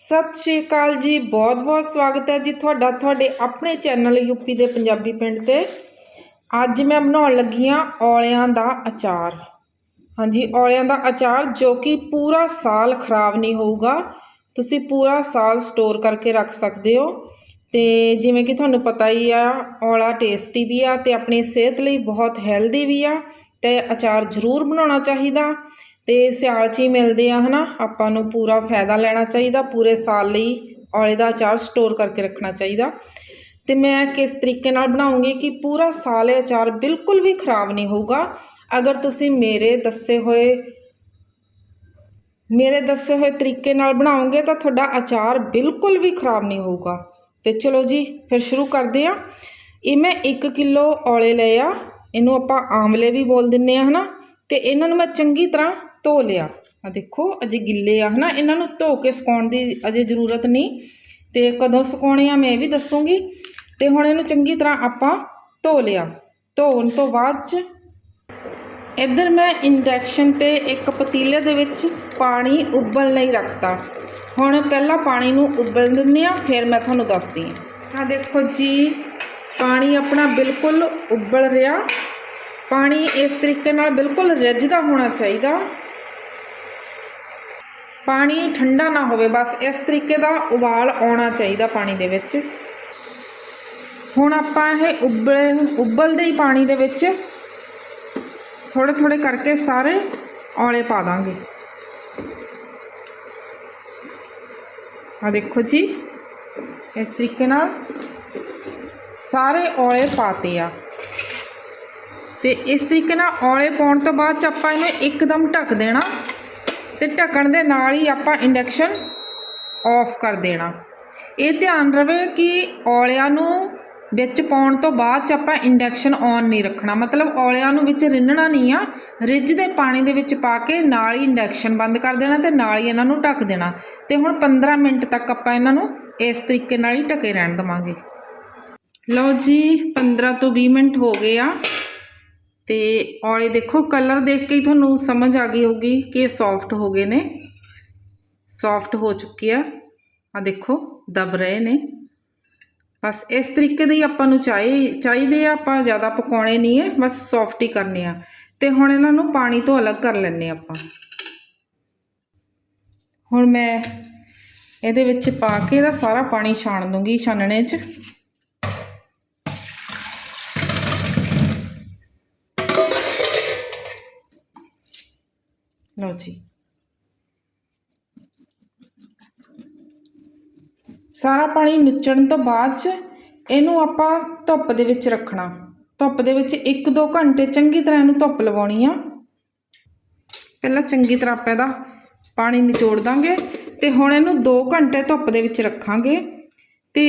ਸਤਿ ਸ਼੍ਰੀ ਅਕਾਲ ਜੀ ਬਹੁਤ-ਬਹੁਤ ਸਵਾਗਤ ਹੈ ਜੀ ਤੁਹਾਡਾ, ਤੁਹਾਡੇ ਆਪਣੇ ਚੈਨਲ ਯੂਪੀ ਦੇ ਪੰਜਾਬੀ ਪਿੰਡ ਤੇ। ਅੱਜ ਮੈਂ ਬਣਾਉਣ ਲੱਗੀ ਹਾਂ ਔਲਿਆਂ ਦਾ ਅਚਾਰ। ਹਾਂਜੀ, ਔਲਿਆਂ ਦਾ ਅਚਾਰ ਜੋ ਕਿ ਪੂਰਾ ਸਾਲ ਖਰਾਬ ਨਹੀਂ ਹੋਊਗਾ, ਤੁਸੀਂ ਪੂਰਾ ਸਾਲ ਸਟੋਰ ਕਰਕੇ ਰੱਖ ਸਕਦੇ ਹੋ। ਤੇ ਜਿਵੇਂ ਕਿ ਤੁਹਾਨੂੰ ਪਤਾ ਹੀ ਆ, ਔਲਾ ਟੇਸਟੀ ਵੀ ਆ ਤੇ ਆਪਣੀ ਸਿਹਤ ਲਈ ਬਹੁਤ ਹੈਲਦੀ ਵੀ ਆ, ਤੇ ਅਚਾਰ ਜ਼ਰੂਰ ਬਣਾਉਣਾ ਚਾਹੀਦਾ। ਅਤੇ ਸਿਆਲ 'ਚ ਹੀ ਮਿਲਦੇ ਆ ਹੈ ਨਾ ਆਪਾਂ ਨੂੰ ਪੂਰਾ ਫਾਇਦਾ ਲੈਣਾ ਚਾਹੀਦਾ, ਪੂਰੇ ਸਾਲ ਲਈ ਔਲੇ ਦਾ ਅਚਾਰ ਸਟੋਰ ਕਰਕੇ ਰੱਖਣਾ ਚਾਹੀਦਾ। ਅਤੇ ਮੈਂ ਕਿਸ ਤਰੀਕੇ ਨਾਲ ਬਣਾਉਂਗੀ ਕਿ ਪੂਰਾ ਸਾਲ ਇਹ ਅਚਾਰ ਬਿਲਕੁਲ ਵੀ ਖਰਾਬ ਨਹੀਂ ਹੋਊਗਾ? ਅਗਰ ਤੁਸੀਂ ਮੇਰੇ ਦੱਸੇ ਹੋਏ, ਮੇਰੇ ਦੱਸੇ ਹੋਏ ਤਰੀਕੇ ਨਾਲ ਬਣਾਓਗੇ ਤਾਂ ਤੁਹਾਡਾ ਅਚਾਰ ਬਿਲਕੁਲ ਵੀ ਖਰਾਬ ਨਹੀਂ ਹੋਊਗਾ। ਤੇ ਚਲੋ ਜੀ, ਫਿਰ ਸ਼ੁਰੂ ਕਰਦੇ ਆ ਇਹ ਮੈਂ 1 ਕਿਲੋ ਔਲੇ ਲਏ ਆ, ਇਹਨੂੰ ਆਪਾਂ ਆਮਲੇ ਵੀ ਬੋਲ ਦਿੰਨੇ ਆ ਹਨਾ? ਤੇ ਇਹਨਾਂ ਨੂੰ ਮੈਂ ਚੰਗੀ ਤਰ੍ਹਾਂ ਧੋ ਲਿਆ। ਆ ਦੇਖੋ, ਅਜੇ ਗਿੱਲੇ ਆ, ਹਨਾ? ਇਹਨਾਂ ਨੂੰ ਧੋ ਕੇ ਸੁਕਾਉਣ ਦੀ ਅਜੇ ਜ਼ਰੂਰਤ ਨਹੀਂ। ਤੇ ਕਦੋਂ ਸੁਕਾਉਣੇ ਆ ਮੈਂ ਇਹ ਵੀ ਦੱਸੂਗੀ। ਤੇ ਹੁਣ ਇਹਨੂੰ ਚੰਗੀ ਤਰ੍ਹਾਂ ਆਪਾਂ ਧੋ ਲਿਆ। ਧੋਣ ਤੋਂ ਬਾਅਦ ਚ ਇੱਧਰ ਮੈਂ ਇੰਡਕਸ਼ਨ ਤੇ ਇੱਕ ਪਤੀਲੇ ਦੇ ਵਿੱਚ ਪਾਣੀ ਉਬਲਣ ਲਈ ਰੱਖਤਾ। ਹੁਣ ਪਹਿਲਾਂ ਪਾਣੀ ਨੂੰ ਉਬਲਣ ਦਿੰਦੇ ਆ ਫਿਰ ਮੈਂ ਤੁਹਾਨੂੰ ਦੱਸਦੀ ਹਾਂ। ਆ ਦੇਖੋ ਜੀ, ਪਾਣੀ ਆਪਣਾ ਬਿਲਕੁਲ ਉਬਲ ਰਿਹਾ। ਪਾਣੀ ਇਸ ਤਰੀਕੇ ਨਾਲ ਬਿਲਕੁਲ ਰਿੱਝਦਾ ਹੋਣਾ ਚਾਹੀਦਾ। ਪਾਣੀ ਠੰਡਾ ਨਾ ਹੋਵੇ ਬਸ ਇਸ ਤਰੀਕੇ ਦਾ ਉਬਾਲ ਆਉਣਾ ਚਾਹੀਦਾ ਪਾਣੀ ਦੇ ਵਿੱਚ ਹੁਣ ਆਪਾਂ ਇਹ ਉਬਲੇ ਉਬਲਦੇ ਹੀ ਪਾਣੀ ਦੇ ਵਿੱਚ ਥੋੜੇ ਥੋੜੇ ਕਰਕੇ ਸਾਰੇ ਔਲੇ ਪਾ ਦਾਂਗੇ ਆ ਦੇਖੋ ਜੀ ਇਸ ਤਰੀਕੇ ਨਾਲ ਸਾਰੇ ਔਲੇ ਪਾਤੇ ਆ ਤੇ ਇਸ ਤਰੀਕੇ ਨਾਲ ਔਲੇ ਪਾਉਣ ਤੋਂ ਬਾਅਦ ਚ ਆਪਾਂ ਇਹਨੂੰ ਇੱਕਦਮ ਢੱਕ ਦੇਣਾ ਤੇ ਢੱਕਣ ਦੇ ਨਾਲ ਹੀ ਆਪਾਂ ਇੰਡਕਸ਼ਨ ਆਫ ਕਰ ਦੇਣਾ। ਇਹ ਧਿਆਨ ਰਵੇ ਕਿ ਔਲਿਆਂ ਨੂੰ ਵਿੱਚ ਪਾਉਣ ਤੋਂ ਬਾਅਦ ਚ ਆਪਾਂ ਇੰਡਕਸ਼ਨ ਔਨ ਨਹੀਂ ਰੱਖਣਾ। ਮਤਲਬ ਔਲਿਆਂ ਨੂੰ ਵਿੱਚ ਰਿੰਨਣਾ ਨਹੀਂ ਆ ਰਿੱਝਦੇ ਪਾਣੀ ਦੇ ਵਿੱਚ ਪਾ ਕੇ ਨਾਲ ਹੀ ਇੰਡਕਸ਼ਨ ਬੰਦ ਕਰ ਦੇਣਾ ਤੇ ਨਾਲ ਹੀ ਇਹਨਾਂ ਨੂੰ ਢੱਕ ਦੇਣਾ। ਤੇ ਹੁਣ 15 ਮਿੰਟ ਤੱਕ ਆਪਾਂ ਇਹਨਾਂ ਨੂੰ ਇਸ ਤਰੀਕੇ ਨਾਲ ਹੀ ਢਕੇ ਰਹਿਣ ਦਵਾਂਗੇ। ਲਓ ਜੀ 15 ਤੋਂ 20 ਮਿੰਟ ਹੋ ਗਏ ਆ। ਤੇ ਔਲੇ ਦੇਖੋ ਕਲਰ ਦੇਖ ਕੇ ਹੀ ਤੁਹਾਨੂੰ ਸਮਝ ਆ ਗਈ ਹੋਊਗੀ ਕਿ ਇਹ ਸੌਫਟ ਹੋ ਗਏ ਨੇ। ਸੌਫਟ ਹੋ ਚੁੱਕੇ ਆ। ਆ ਦੇਖੋ, ਦਬ ਰਹੇ ਨੇ। ਬਸ ਇਸ ਤਰੀਕੇ ਦੇ ਹੀ ਆਪਾਂ ਨੂੰ ਚਾਹੀ, ਚਾਹੀਦੇ ਆ, ਆਪਾਂ ਜ਼ਿਆਦਾ ਪਕਾਉਣੇ ਨਹੀਂ ਹੈ, ਬਸ ਸੌਫਟ ਹੀ ਕਰਨੇ ਆ। ਤੇ ਹੁਣ ਇਹਨਾਂ ਨੂੰ ਪਾਣੀ ਤੋਂ ਅਲੱਗ ਕਰ ਲੈਣੇ ਆਪਾਂ। ਹੁਣ ਮੈਂ ਇਹਦੇ ਵਿੱਚ ਪਾ ਕੇ ਇਹਦਾ ਸਾਰਾ ਪਾਣੀ ਛਾਣ ਦੂੰਗੀ ਛਾਨਣੇ 'ਚ। ਲਓ ਜੀ ਸਾਰਾ ਪਾਣੀ ਨੁੱਚਣ ਤੋਂ ਬਾਅਦ ਚ ਇਹਨੂੰ ਆਪਾਂ ਧੁੱਪ ਦੇ ਵਿੱਚ ਰੱਖਣਾ। ਧੁੱਪ ਦੇ ਵਿੱਚ 1-2 ਘੰਟੇ ਚੰਗੀ ਤਰ੍ਹਾਂ ਇਹਨੂੰ ਧੁੱਪ ਲਵਾਉਣੀ ਆ। ਪਹਿਲਾਂ ਚੰਗੀ ਤਰ੍ਹਾਂ ਆਪਾਂ ਇਹਦਾ ਪਾਣੀ ਨਿਚੋੜ ਦਾਂਗੇ ਤੇ ਹੁਣ ਇਹਨੂੰ 2 ਘੰਟੇ ਧੁੱਪ ਦੇ ਵਿੱਚ ਰੱਖਾਂਗੇ। ਤੇ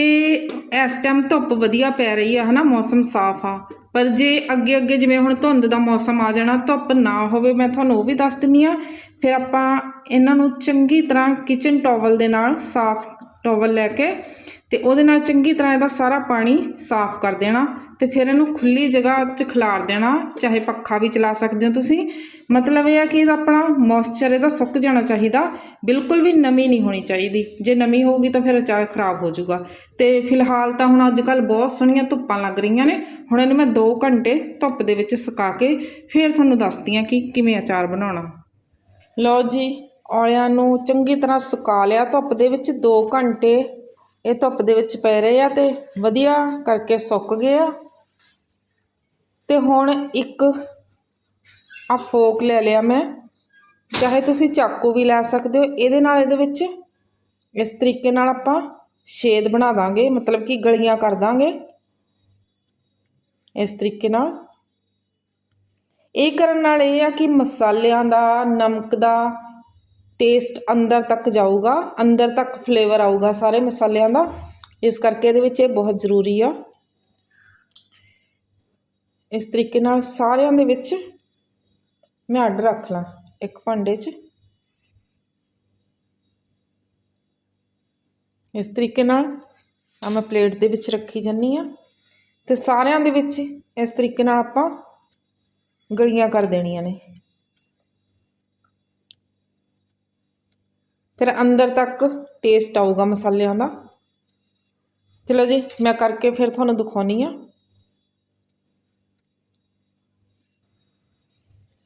ਇਸ ਟਾਈਮ ਧੁੱਪ ਵਧੀਆ ਪੈ ਰਹੀ ਆ, ਹਨਾ? ਮੌਸਮ ਸਾਫ਼ ਆ। ਪਰ ਜੇ ਅੱਗੇ ਅੱਗੇ ਜਿਵੇਂ ਹੁਣ ਧੁੰਦ ਦਾ ਮੌਸਮ ਆ ਜਾਣਾ, ਧੁੱਪ ਨਾ ਹੋਵੇ, ਮੈਂ ਤੁਹਾਨੂੰ ਉਹ ਵੀ ਦੱਸ ਦਿੰਨੀ ਆ। ਫਿਰ ਆਪਾਂ ਇਹਨਾਂ ਨੂੰ ਚੰਗੀ ਤਰ੍ਹਾਂ ਕਿਚਨ ਟਾਵਲ ਦੇ ਨਾਲ ਸਾਫ਼ ਟਾਵਲ ਲੈ ਕੇ ਤੇ ਉਹਦੇ ਨਾਲ ਚੰਗੀ ਤਰ੍ਹਾਂ ਇਹਦਾ ਸਾਰਾ ਪਾਣੀ ਸਾਫ਼ ਕਰ ਦੇਣਾ ਤੇ ਫਿਰ ਇਹਨੂੰ ਖੁੱਲੀ ਜਗ੍ਹਾ 'ਚ ਖਿਲਾਰ ਦੇਣਾ, ਚਾਹੇ ਪੱਖਾ ਵੀ ਚਲਾ ਸਕਦੇ ਹੋ ਤੁਸੀਂ। ਮਤਲਬ ਇਹ ਆ ਕਿ ਇਹਦਾ ਆਪਣਾ ਮੋਇਸਚਰ ਇਹਦਾ ਸੁੱਕ ਜਾਣਾ ਚਾਹੀਦਾ, ਬਿਲਕੁਲ ਵੀ ਨਮੀ ਨਹੀਂ ਹੋਣੀ ਚਾਹੀਦੀ। ਜੇ ਨਮੀ ਹੋਊਗੀ ਤਾਂ ਫਿਰ ਅਚਾਰ ਖਰਾਬ ਹੋ ਜਾਊਗਾ। ਤੇ ਫਿਲਹਾਲ ਤਾਂ ਹੁਣ ਅੱਜ ਕੱਲ ਬਹੁਤ ਸੋਹਣੀਆਂ ਧੁੱਪਾਂ ਲੱਗ ਰਹੀਆਂ ਨੇ। ਹੁਣ ਇਹਨੂੰ ਮੈਂ 2 ਘੰਟੇ ਧੁੱਪ ਦੇ ਵਿੱਚ ਸੁਕਾ ਕੇ ਫਿਰ ਤੁਹਾਨੂੰ ਦੱਸਦੀ ਆ ਕਿ ਕਿਵੇਂ ਅਚਾਰ ਬਣਾਉਣਾ। ਲਓ ਜੀ, ਔਲਿਆਂ ਨੂੰ ਚੰਗੀ ਤਰ੍ਹਾਂ ਸੁਕਾ ਲਿਆ ਧੁੱਪ ਦੇ ਵਿੱਚ 2 ਘੰਟੇ। ਇਹ ਧੁੱਪ ਦੇ ਵਿੱਚ ਪੈ ਰਹੇ ਆ ਤੇ ਵਧੀਆ ਕਰਕੇ ਸੁੱਕ ਗਏ ਆ। ਤੇ ਹੁਣ ਇੱਕ ਆ ਫੋਕ ਲੈ ਲਿਆ ਮੈਂ। ਚਾਹੇ ਤੁਸੀਂ ਚਾਕੂ ਵੀ ਲੈ ਸਕਦੇ ਹੋ, ਇਹਦੇ ਨਾਲ ਇਹਦੇ ਵਿੱਚ ਇਸ ਤਰੀਕੇ ਨਾਲ ਆਪਾਂ ਛੇਦ ਬਣਾ ਦਾਂਗੇ, ਮਤਲਬ ਕਿ ਗਲੀਆਂ ਕਰ ਦਾਂਗੇ। ਇਸ ਤਰੀਕੇ ਨਾਲ। ਇਹ ਕਰਨ ਨਾਲ ਇਹ ਆ ਕਿ ਮਸਾਲਿਆਂ ਦਾ, ਨਮਕ ਦਾ ਟੇਸਟ ਅੰਦਰ ਤੱਕ ਜਾਊਗਾ, ਅੰਦਰ ਤੱਕ ਫਲੇਵਰ ਆਊਗਾ ਸਾਰੇ ਮਸਾਲਿਆਂ ਦਾ। ਇਸ ਕਰਕੇ ਇਹਦੇ ਵਿੱਚ ਇਹ ਬਹੁਤ ਜ਼ਰੂਰੀ ਆ। ਇਸ ਤਰੀਕੇ ਨਾਲ ਸਾਰਿਆਂ ਦੇ ਵਿੱਚ ਮੈਂ ਅੱਡ ਰੱਖ ਲਾਂ ਇੱਕ ਭਾਂਡੇ 'ਚ। ਇਸ ਤਰੀਕੇ ਨਾਲ ਆ ਮੈਂ ਪਲੇਟ ਦੇ ਵਿੱਚ ਰੱਖੀ ਜਾਨੀ ਆ ਤੇ ਸਾਰਿਆਂ ਦੇ ਵਿੱਚ ਇਸ ਤਰੀਕੇ ਨਾਲ ਆਪਾਂ ਗਲੀਆਂ ਕਰ ਦੇਣੀਆਂ ਨੇ। ਫਿਰ ਅੰਦਰ ਤੱਕ ਟੇਸਟ ਆਊਗਾ ਮਸਾਲਿਆਂ ਦਾ। ਚਲੋ ਜੀ, ਮੈਂ ਕਰਕੇ ਫਿਰ ਤੁਹਾਨੂੰ ਦਿਖਾਉਣੀ ਆ।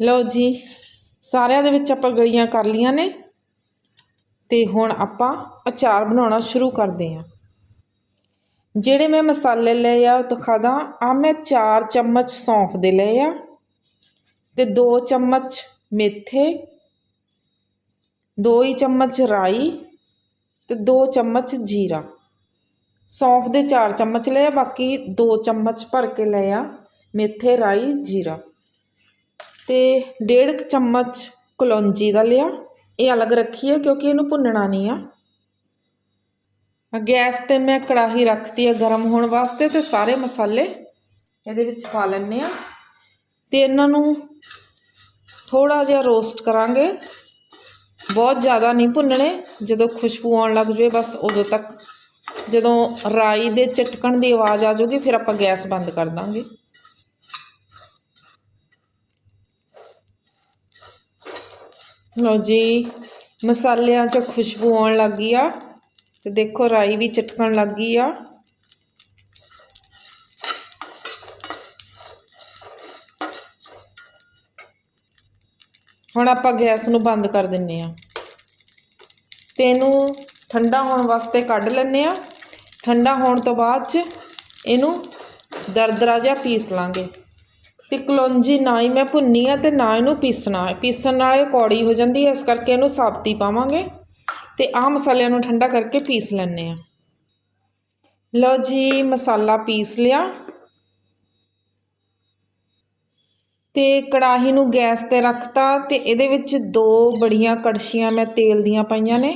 ਲਓ ਜੀ, ਸਾਰਿਆਂ ਦੇ ਵਿੱਚ ਆਪਾਂ ਗਲੀਆਂ ਕਰ ਲੀਆਂ ਨੇ। ਤੇ ਹੁਣ ਆਪਾਂ ਅਚਾਰ ਬਣਾਉਣਾ ਸ਼ੁਰੂ ਕਰਦੇ ਹਾਂ। ਜਿਹੜੇ ਮੈਂ ਮਸਾਲੇ ਲਏ ਆ, ਉਹ ਦਿਖਾਦਾ ਆ ਮੈਂ 4 ਚਮਚ ਸੌਂਫ ਦੇ ਲਏ ਆ ਤੇ 2 ਚਮਚ ਮੇਥੇ ਦੋ ਹੀ ਚਮਚ ਰਾਈ ਅਤੇ ਦੋ ਚਮਚ ਜੀਰਾ। ਸੌਂਫ ਦੇ ਚਾਰ ਚਮਚ ਲਏ ਆ, ਬਾਕੀ ਦੋ ਚਮਚ ਭਰ ਕੇ ਲਏ ਆ ਮੇਥੇ, ਰਾਈ, ਜੀਰਾ। ਅਤੇ ਡੇਢ ਚਮਚ ਕਲੌਂਜੀ ਦਾ ਲਿਆ। ਇਹ ਅਲੱਗ ਰੱਖੀ ਹੈ ਕਿਉਂਕਿ ਇਹਨੂੰ ਭੁੰਨਣਾ ਨਹੀਂ ਆ। ਗੈਸ ਤੇ ਮੈਂ ਕੜਾਹੀ ਰੱਖਤੀ ਹੈ ਗਰਮ ਹੋਣ ਵਾਸਤੇ ਤੇ ਸਾਰੇ ਮਸਾਲੇ ਇਹਦੇ ਵਿੱਚ ਪਾ ਲੈਣੇ ਆ। ਤੇ ਇਹਨਾਂ ਨੂੰ ਥੋੜਾ ਜਿਹਾ ਰੋਸਟ ਕਰਾਂਗੇ। ਬਹੁਤ ਜ਼ਿਆਦਾ ਨਹੀਂ ਭੁੰਨਣੇ। ਜਦੋਂ ਖੁਸ਼ਬੂ ਆਉਣ ਲੱਗ ਜਵੇ, ਬਸ ਉਦੋਂ ਤੱਕ। ਜਦੋਂ ਰਾਈ ਦੇ ਚਟਕਣ ਦੀ ਆਵਾਜ਼ ਆ ਜਾਊਗੀ, ਫਿਰ ਆਪਾਂ ਗੈਸ ਬੰਦ ਕਰ ਦਾਂਗੇ। ਲਓ ਜੀ, ਮਸਾਲਿਆਂ 'ਚ ਖੁਸ਼ਬੂ ਆਉਣ ਲੱਗ ਗਈ ਆ। ਤੇ ਦੇਖੋ, ਰਾਈ ਵੀ ਚਟਕਣ ਲੱਗ ਗਈ ਆ। ਹੁਣ ਆਪਾਂ ਗੈਸ ਨੂੰ ਬੰਦ ਕਰ ਦਿੰਨੇ ਆ। ਤੇ ਇਹਨੂੰ ਠੰਡਾ ਹੋਣ ਵਾਸਤੇ ਕੱਢ ਲੈਨੇ ਆ। ਠੰਡਾ ਹੋਣ ਤੋਂ ਬਾਅਦ ਚ ਇਹਨੂੰ ਦਰਦਰਾ ਜਿਹਾ ਪੀਸ ਲਾਂਗੇ। ਤੇ ਕਲੌਂਜੀ ਨਾ ਹੀ ਮੈਂ ਭੁੰਨੀ ਆ ਤੇ ਨਾ ਇਹਨੂੰ ਪੀਸਣਾ। ਪੀਸਣ ਨਾਲ ਇਹ ਕੌੜੀ ਹੋ ਜਾਂਦੀ ਹੈ ਇਸ ਕਰਕੇ ਇਹਨੂੰ ਸਾਬਤੀ ਪਾਵਾਂਗੇ। ਤੇ ਆਹ ਮਸਾਲਿਆਂ ਨੂੰ ਠੰਡਾ ਕਰਕੇ ਪੀਸ ਲੈਣੇ ਆ। ਲਓ ਜੀ, ਮਸਾਲਾ ਪੀਸ ਲਿਆ। ਤੇ ਕੜਾਹੀ ਨੂੰ ਗੈਸ ਤੇ ਰੱਖਤਾ ਤੇ ਇਹਦੇ ਵਿੱਚ ਦੋ ਬੜੀਆਂ ਕੜਛੀਆਂ ਮੈਂ ਤੇਲ ਦੀਆਂ ਪਾਈਆਂ ਨੇ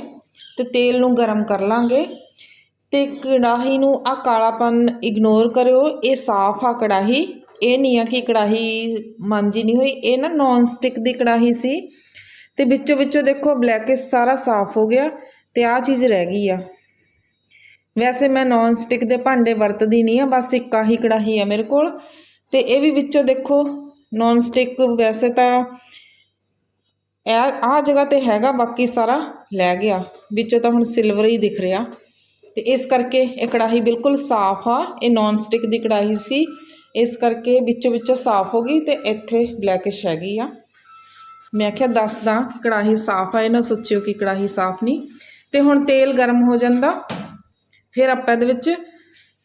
ਤੇ ਤੇਲ ਨੂੰ ਗਰਮ ਕਰ ਲਾਂਗੇ ਤੇ ਕੜਾਹੀ ਨੂੰ ਆ ਕਾਲਾਪਨ ਇਗਨੋਰ ਕਰਿਓ, ਇਹ ਸਾਫ਼ ਆ ਕੜਾਹੀ, ਇਹ ਨਹੀਂ ਆ ਕਿ ਕੜਾਹੀ ਮਾਂਜੀ ਨਹੀਂ ਹੋਈ, ਇਹ ਨਾ ਨੌਨ ਸਟਿਕ ਦੀ ਕੜਾਹੀ ਸੀ ਤੇ ਵਿੱਚੋਂ ਵਿੱਚੋਂ ਦੇਖੋ ਬਲੈਕਿਸ਼ ਸਾਰਾ ਸਾਫ਼ ਹੋ ਗਿਆ ਤੇ ਆ ਚੀਜ਼ ਰਹਿ ਗਈ ਆ। ਵੈਸੇ ਮੈਂ ਨੌਨ ਸਟਿਕ ਦੇ ਭਾਂਡੇ ਵਰਤਦੀ ਨਹੀਂ ਆ, ਬਸ ਇੱਕ ਆਹੀ ਕੜਾਹੀ ਆ ਮੇਰੇ ਕੋਲ ਤੇ ਇਹ ਵੀ ਵਿੱਚੋਂ ਦੇਖੋ ਨੌਨ ਸਟਿਕ ਵੈਸੇ ਤਾਂ ਇਹ ਆਹ ਜਗ੍ਹਾ ਤੇ ਹੈਗਾ, ਬਾਕੀ ਸਾਰਾ ਲੈ ਗਿਆ। ਵਿੱਚੋਂ ਤਾਂ ਹੁਣ ਸਿਲਵਰ ਹੀ ਦਿਖ ਰਿਹਾ। ਤੇ ਇਸ ਕਰਕੇ ਇਹ ਕੜਾਹੀ ਬਿਲਕੁਲ ਸਾਫ਼ ਆ। ਇਹ ਨੌਨ ਸਟਿਕ ਦੀ ਕੜਾਹੀ ਸੀ। ਇਸ ਕਰਕੇ ਵਿੱਚੋਂ ਵਿੱਚੋਂ ਸਾਫ਼ ਹੋ ਗਈ ਤੇ ਇੱਥੇ ਬਲੈਕਿਸ਼ ਹੈਗੀ ਆ। ਮੈਂ ਆਖਿਆ ਦੱਸਦਾ ਕੜਾਹੀ ਸਾਫ਼ ਆ ਇਹ ਸੋਚਿਓ ਕਿ ਕੜਾਹੀ ਸਾਫ਼ ਨਹੀਂ। ਤੇ ਹੁਣ ਤੇਲ ਗਰਮ ਹੋ ਜਾਂਦਾ। ਫਿਰ ਆਪਾਂ ਇਹਦੇ ਵਿੱਚ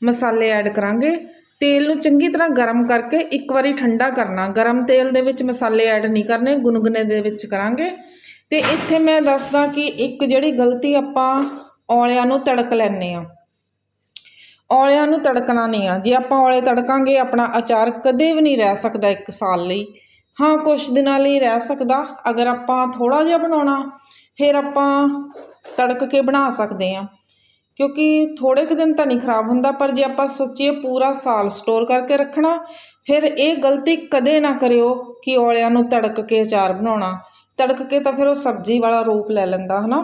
ਮਸਾਲੇ ਐਡ ਕਰਾਂਗੇ। ਤੇਲ ਨੂੰ ਚੰਗੀ ਤਰ੍ਹਾਂ ਗਰਮ ਕਰਕੇ ਇੱਕ ਵਾਰੀ ਠੰਡਾ ਕਰਨਾ। ਗਰਮ ਤੇਲ ਦੇ ਵਿੱਚ ਮਸਾਲੇ ਐਡ ਨਹੀਂ ਕਰਨੇ, ਗੁਨਗੁਨੇ ਦੇ ਵਿੱਚ ਕਰਾਂਗੇ। ਤੇ ਇੱਥੇ ਮੈਂ ਦੱਸਦਾ ਕਿ ਇੱਕ ਜਿਹੜੀ ਗਲਤੀ ਆਪਾਂ ਔਲਿਆਂ ਨੂੰ ਤੜਕ ਲੈਣੇ ਆ ਔਲਿਆਂ ਨੂੰ ਤੜਕਣਾ ਨਹੀਂ ਆ। ਜੇ ਆਪਾਂ ਔਲੇ ਤੜਕਾਂਗੇ, ਆਪਣਾ ਅਚਾਰ ਕਦੇ ਵੀ ਨਹੀਂ ਰਹਿ ਸਕਦਾ ਇੱਕ ਸਾਲ ਲਈ। ਹਾਂ ਕੁਝ ਦਿਨਾਂ ਲਈ ਰਹਿ ਸਕਦਾ। ਅਗਰ ਆਪਾਂ ਥੋੜਾ ਜਿਹਾ ਬਣਾਉਣਾ, ਫਿਰ ਆਪਾਂ ਤੜਕ ਕੇ ਬਣਾ ਸਕਦੇ ਆ ਕਿਉਂਕਿ ਥੋੜੇ ਕੁ ਦਿਨ ਤਾਂ ਨਹੀਂ ਖਰਾਬ ਹੁੰਦਾ, ਪਰ ਜੇ ਆਪਾਂ ਸੋਚੀਏ ਪੂਰਾ ਸਾਲ ਸਟੋਰ ਕਰਕੇ ਰੱਖਣਾ, ਫਿਰ ਇਹ ਗਲਤੀ ਕਦੇ ਨਾ ਕਰਿਓ ਕਿ ਔਲਿਆਂ ਨੂੰ ਤੜਕ ਕੇ ਅਚਾਰ ਬਣਾਉਣਾ। ਤੜਕ ਕੇ ਤਾਂ ਫਿਰ ਉਹ ਸਬਜ਼ੀ ਵਾਲਾ ਰੂਪ ਲੈ ਲੈਂਦਾ, ਹਨਾ?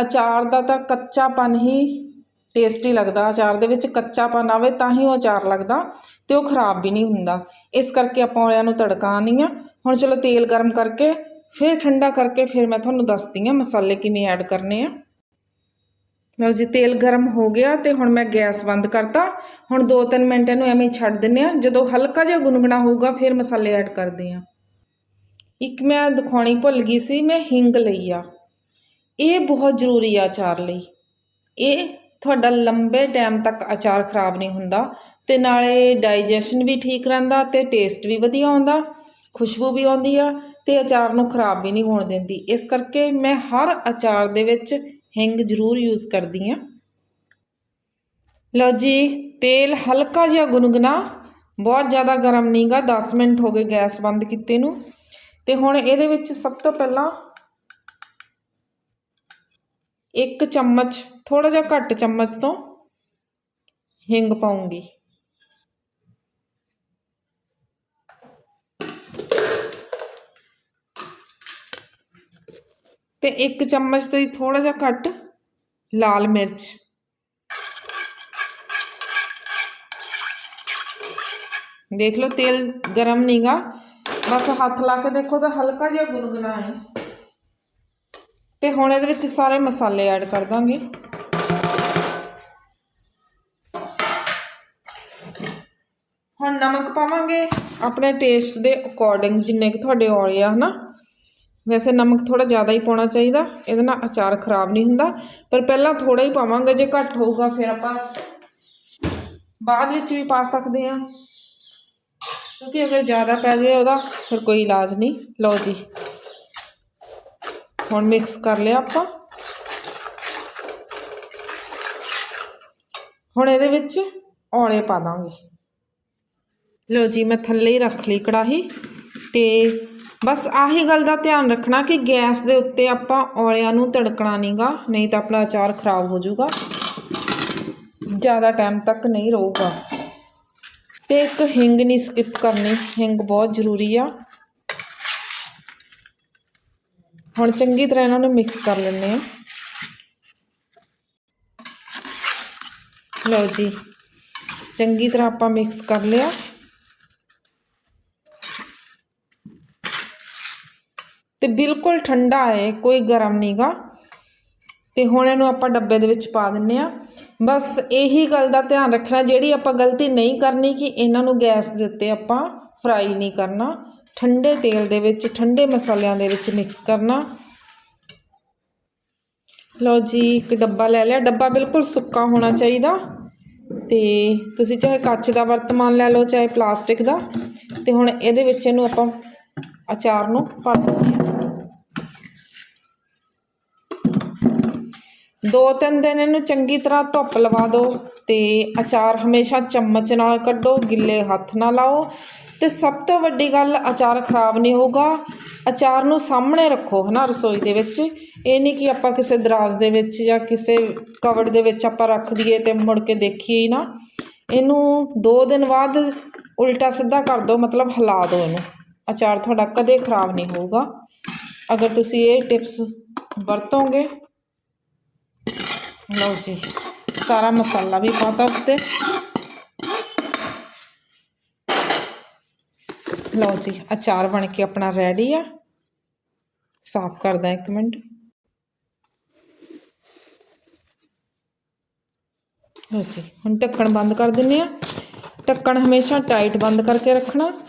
ਅਚਾਰ ਦਾ ਤਾਂ ਕੱਚਾਪਨ ਹੀ ਟੇਸਟੀ ਲੱਗਦਾ। ਅਚਾਰ ਦੇ ਵਿੱਚ ਕੱਚਾਪਨ ਆਵੇ ਤਾਂ ਹੀ ਉਹ ਅਚਾਰ ਲੱਗਦਾ ਤੇ ਉਹ ਖਰਾਬ ਵੀ ਨਹੀਂ ਹੁੰਦਾ। ਇਸ ਕਰਕੇ ਆਪਾਂ ਔਲਿਆਂ ਨੂੰ ਤੜਕਾ ਨਹੀਂ ਆ ਹੁਣ ਚਲੋ ਤੇਲ ਗਰਮ ਕਰਕੇ, ਫਿਰ ਠੰਡਾ ਕਰਕੇ ਫਿਰ ਮੈਂ ਤੁਹਾਨੂੰ ਦੱਸਦੀ ਆ ਮਸਾਲੇ ਕਿਵੇਂ ਐਡ ਕਰਨੇ ਆ। ਲਓ ਜੀ ਤੇਲ ਗਰਮ ਹੋ ਗਿਆ ਤੇ ਹੁਣ ਮੈਂ ਗੈਸ ਬੰਦ ਕਰਤਾ। ਹੁਣ 2-3 ਮਿੰਟ ਇਹਨੂੰ ਐਵੇਂ ਹੀ ਛੱਡ ਦਿੰਨੇ ਆ ਜਦੋਂ ਹਲਕਾ ਜਿਹਾ ਗੁਨਗੁਣਾ ਹੋਊਗਾ, ਫਿਰ ਮਸਾਲੇ ਐਡ ਕਰਦੇ ਆ ਇੱਕ ਮੈਂ ਦਿਖਾਉਣੀ ਭੁੱਲ ਗਈ ਸੀ, ਮੈਂ ਹਿੰਗ ਲਈ ਆ। ਇਹ ਬਹੁਤ ਜ਼ਰੂਰੀ ਆ ਅਚਾਰ ਲਈ। ਇਹ ਤੁਹਾਡਾ ਲੰਬੇ ਟਾਈਮ ਤੱਕ ਅਚਾਰ ਖਰਾਬ ਨਹੀਂ ਹੁੰਦਾ ਤੇ ਨਾਲੇ ਡਾਈਜੈਸ਼ਨ ਵੀ ਠੀਕ ਰਹਿੰਦਾ ਤੇ ਟੇਸਟ ਵੀ ਵਧੀਆ ਆਉਂਦਾ, ਖੁਸ਼ਬੂ ਵੀ ਆਉਂਦੀ ਆ ਤੇ ਅਚਾਰ ਨੂੰ ਖਰਾਬ ਵੀ ਨਹੀਂ ਹੋਣ ਦਿੰਦੀ। ਇਸ ਕਰਕੇ ਮੈਂ ਹਰ ਅਚਾਰ ਦੇ ਵਿੱਚ ਹਿੰਗ ਜ਼ਰੂਰ ਯੂਜ਼ ਕਰਦੀ ਆ। ਲਓ ਜੀ, ਤੇਲ ਹਲਕਾ ਜਿਹਾ ਗੁਨਗੁਨਾ। ਬਹੁਤ ਜ਼ਿਆਦਾ ਗਰਮ ਨਹੀਂਗਾ 10 ਮਿੰਟ ਹੋ ਗਏ ਗੈਸ ਬੰਦ ਕੀਤੇ ਨੂੰ। ਤੇ ਹੁਣ ਇਹਦੇ ਵਿੱਚ ਸਭ ਤੋਂ ਪਹਿਲਾਂ ਇੱਕ ਚਮਚ ਥੋੜਾ ਜਿਹਾ ਘੱਟ ਚਮਚ ਤੋਂ ਹਿੰਗ ਪਾਉਂਗੀ। ਤੇ ਇੱਕ ਚਮਚ ਤੋਂ ਹੀ ਥੋੜਾ ਜਿਹਾ ਘੱਟ ਲਾਲ ਮਿਰਚ ਦੇਖ ਲਓ ਤੇਲ ਗਰਮ ਨਹੀਂਗਾ ਬਸ ਹੱਥ ਲਾ ਕੇ ਦੇਖੋ ਤਾਂ ਹਲਕਾ ਜਿਹਾ ਗੁਨਗੁਨਾ ਹੈ ਤੇ ਹੁਣ ਇਹਦੇ ਵਿੱਚ ਸਾਰੇ ਮਸਾਲੇ ਐਡ ਕਰ ਦਾਂਗੇ ਹੁਣ ਨਮਕ ਪਾਵਾਂਗੇ ਆਪਣੇ ਟੇਸਟ ਦੇ ਅਕੋਰਡਿੰਗ ਜਿੰਨੇ ਕਿ ਤੁਹਾਡੇ ਔਲੇ ਆ ਹਨਾ ਵੈਸੇ ਨਮਕ ਥੋੜਾ ਜ਼ਿਆਦਾ ਹੀ ਪਾਉਣਾ ਚਾਹੀਦਾ ਇਹਦੇ ਨਾਲ ਅਚਾਰ ਖਰਾਬ ਨਹੀਂ ਹੁੰਦਾ ਪਰ ਪਹਿਲਾਂ ਥੋੜਾ ਹੀ ਪਾਵਾਂਗੇ ਜੇ ਘੱਟ ਹੋਊਗਾ ਫਿਰ ਆਪਾਂ ਬਾਅਦ ਵਿੱਚ ਵੀ ਪਾ ਸਕਦੇ ਆ ਕਿਉਂਕਿ ਅਗਰ ਜ਼ਿਆਦਾ ਪੈ ਜਾਵੇ ਉਹਦਾ ਫਿਰ ਕੋਈ ਇਲਾਜ ਨਹੀਂ ਲਓ ਜੀ ਹੁਣ ਮਿਕਸ ਕਰ ਲਿਆ ਆਪਾਂ ਹੁਣ ਇਹਦੇ ਵਿੱਚ ਔਲੇ ਪਾ ਦਾਂਗੇ ਲਓ ਜੀ ਮੈਂ ਥੱਲੇ ਹੀ ਰੱਖ ਲਈ ਕੜਾਹੀ ਤੇ ਬਸ ਆਹੀ ਗੱਲ ਦਾ ਧਿਆਨ ਰੱਖਣਾ ਕਿ ਗੈਸ ਦੇ ਉੱਤੇ ਆਪਾਂ ਔਲਿਆਂ ਨੂੰ ਤੜਕਣਾ ਨਹੀਂਗਾ ਨਹੀਂ ਤਾਂ ਆਪਣਾ ਅਚਾਰ ਖਰਾਬ ਹੋ ਜਾਊਗਾ। ਜ਼ਿਆਦਾ ਟਾਈਮ ਤੱਕ ਨਹੀਂ ਰਹੂਗਾ। ਤੇ ਇੱਕ ਹਿੰਗ ਨਹੀਂ ਸਕਿਪ ਕਰਨੀ, ਹਿੰਗ ਬਹੁਤ ਜ਼ਰੂਰੀ ਆ। ਹੁਣ ਚੰਗੀ ਤਰ੍ਹਾਂ ਇਹਨਾਂ ਨੂੰ ਮਿਕਸ ਕਰ ਲੈਂਦੇ ਆ ਲਓ ਜੀ, ਚੰਗੀ ਤਰ੍ਹਾਂ ਆਪਾਂ ਮਿਕਸ ਕਰ ਲਿਆ। ਤੇ ਬਿਲਕੁਲ ਠੰਡਾ ਹੈ, ਕੋਈ ਗਰਮ ਨਹੀਂਗਾ ਤੇ ਹੁਣ ਇਹਨੂੰ ਆਪਾਂ ਡੱਬੇ ਦੇ ਵਿੱਚ ਪਾ ਦਿੰਨੇ ਆ। ਬਸ ਇਹੀ ਗੱਲ ਦਾ ਧਿਆਨ ਰੱਖਣਾ, ਜਿਹੜੀ ਆਪਾਂ ਗਲਤੀ ਨਹੀਂ ਕਰਨੀ ਕਿ ਇਹਨਾਂ ਨੂੰ ਗੈਸ ਦੇ ਉੱਤੇ ਆਪਾਂ ਫਰਾਈ ਨਹੀਂ ਕਰਨਾ। ਠੰਡੇ ਤੇਲ ਦੇ ਵਿੱਚ, ਠੰਡੇ ਮਸਾਲਿਆਂ ਦੇ ਵਿੱਚ ਮਿਕਸ ਕਰਨਾ। ਲਓ ਜੀ, ਇੱਕ ਡੱਬਾ ਲੈ ਲਿਆ। ਡੱਬਾ ਬਿਲਕੁਲ ਸੁੱਕਾ ਹੋਣਾ ਚਾਹੀਦਾ। ਤੇ ਤੁਸੀਂ ਚਾਹੇ ਕੱਚ ਦਾ ਵਰਤਮਾਨ ਲੈ ਲਓ, ਚਾਹੇ ਪਲਾਸਟਿਕ ਦਾ। ਤੇ ਹੁਣ ਇਹਦੇ ਵਿੱਚ ਇਹਨੂੰ ਆਪਾਂ ਅਚਾਰ ਨੂੰ ਭਰ ਦਿੰਦੇ ਹਾਂ ਦੋ ਤਿੰਨ ਦਿਨ ਇਹਨੂੰ ਚੰਗੀ ਤਰ੍ਹਾਂ ਧੁੱਪ ਲਵਾ ਦਿਓ ਤੇ ਅਚਾਰ ਹਮੇਸ਼ਾ ਚਮਚ ਨਾਲ ਕੱਢੋ, ਗਿੱਲੇ ਹੱਥ ਨਾਲ ਲਾਓ ਤੇ ਸਭ ਤੋਂ ਵੱਡੀ ਗੱਲ ਅਚਾਰ ਖਰਾਬ ਨਹੀਂ ਹੋਊਗਾ। ਅਚਾਰ ਨੂੰ ਸਾਹਮਣੇ ਰੱਖੋ ਹਨਾ ਰਸੋਈ ਦੇ ਵਿੱਚ। ਇਹ ਨਹੀਂ ਕਿ ਆਪਾਂ ਕਿਸੇ ਦਰਾਜ਼ ਦੇ ਵਿੱਚ ਜਾਂ ਕਿਸੇ ਕਵਰ ਦੇ ਵਿੱਚ ਆਪਾਂ ਰੱਖ ਦਈਏ ਤੇ ਮੁੜ ਕੇ ਦੇਖੀਏ ਹੀ ਨਾ। ਇਹਨੂੰ 2 ਦਿਨ ਬਾਅਦ ਉਲਟਾ ਸਿੱਧਾ ਕਰ ਦਿਓ, ਮਤਲਬ ਹਿਲਾ ਦਿਓ ਇਹਨੂੰ। ਅਚਾਰ ਤੁਹਾਡਾ ਕਦੇ ਖਰਾਬ ਨਹੀਂ ਹੋਊਗਾ। ਅਗਰ ਤੁਸੀਂ ਇਹ ਟਿਪਸ ਵਰਤੋਗੇ ਲਓ ਜੀ, ਸਾਰਾ ਮਸਾਲਾ ਵੀ ਪਾਤਾ ਉੱਤੇ। ਲਓ ਜੀ, ਅਚਾਰ ਬਣ ਕੇ ਆਪਣਾ ਰੈਡੀ ਆ। ਸਾਫ਼ ਕਰਦਾ ਇੱਕ ਮਿੰਟ। ਲਓ ਜੀ, ਹੁਣ ਢੱਕਣ ਬੰਦ ਕਰ ਦਿੰਨੇ ਆ। ਢੱਕਣ ਹਮੇਸ਼ਾ ਟਾਈਟ ਬੰਦ ਕਰਕੇ ਰੱਖਣਾ।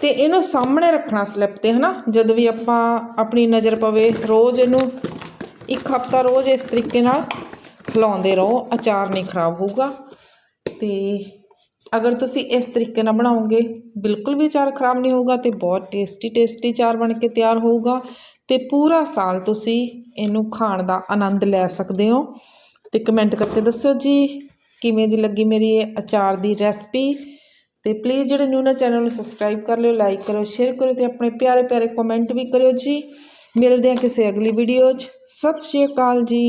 ਤੇ ਇਹਨੂੰ ਸਾਹਮਣੇ ਰੱਖਣਾ ਸਲਿੱਪ ਤੇ, ਹਨਾ? ਜਦੋਂ ਵੀ ਆਪਾਂ ਆਪਣੀ ਨਜ਼ਰ ਪਵੇ, ਰੋਜ਼ ਇਹਨੂੰ ਇੱਕ ਹਫਤਾ ਰੋਜ਼ ਇਸ ਤਰੀਕੇ ਨਾਲ ਹਿਲਾਉਂਦੇ ਰਹੋ, ਅਚਾਰ ਨਹੀਂ ਖਰਾਬ ਹੋਊਗਾ। ਤੇ ਅਗਰ ਤੁਸੀਂ ਇਸ ਤਰੀਕੇ ਨਾਲ ਬਣਾਓਗੇ, ਬਿਲਕੁਲ ਵੀ ਅਚਾਰ ਖਰਾਬ ਨਹੀਂ ਹੋਊਗਾ ਤੇ ਬਹੁਤ ਟੇਸਟੀ ਟੇਸਟੀ ਅਚਾਰ ਬਣ ਕੇ ਤਿਆਰ ਹੋਊਗਾ। ਤੇ ਪੂਰਾ ਸਾਲ ਤੁਸੀਂ ਇਹਨੂੰ ਖਾਣ ਦਾ ਆਨੰਦ ਲੈ ਸਕਦੇ ਹੋ। ਤੇ ਕਮੈਂਟ ਕਰਕੇ ਦੱਸਿਓ ਜੀ, ਕਿਵੇਂ ਦੀ ਲੱਗੀ ਮੇਰੀ ਇਹ ਅਚਾਰ ਦੀ ਰੈਸਪੀ ਤੇ ਪਲੀਜ਼ ਜਿਹੜੇ ਨਿਊ ਨਾ ਚੈਨਲ ਨੂੰ ਸਬਸਕ੍ਰਾਈਬ ਕਰ ਲਿਓ ਲਾਈਕ ਕਰੋ ਸ਼ੇਅਰ ਕਰੋ ਤੇ ਆਪਣੇ ਪਿਆਰੇ ਪਿਆਰੇ ਕਮੈਂਟ ਵੀ ਕਰਿਓ ਜੀ। ਮਿਲਦੇ ਹਾਂ ਕਿਸੇ ਅਗਲੀ ਵੀਡੀਓ 'ਚ। ਸਤਿ ਸ਼੍ਰੀ ਅਕਾਲ ਜੀ।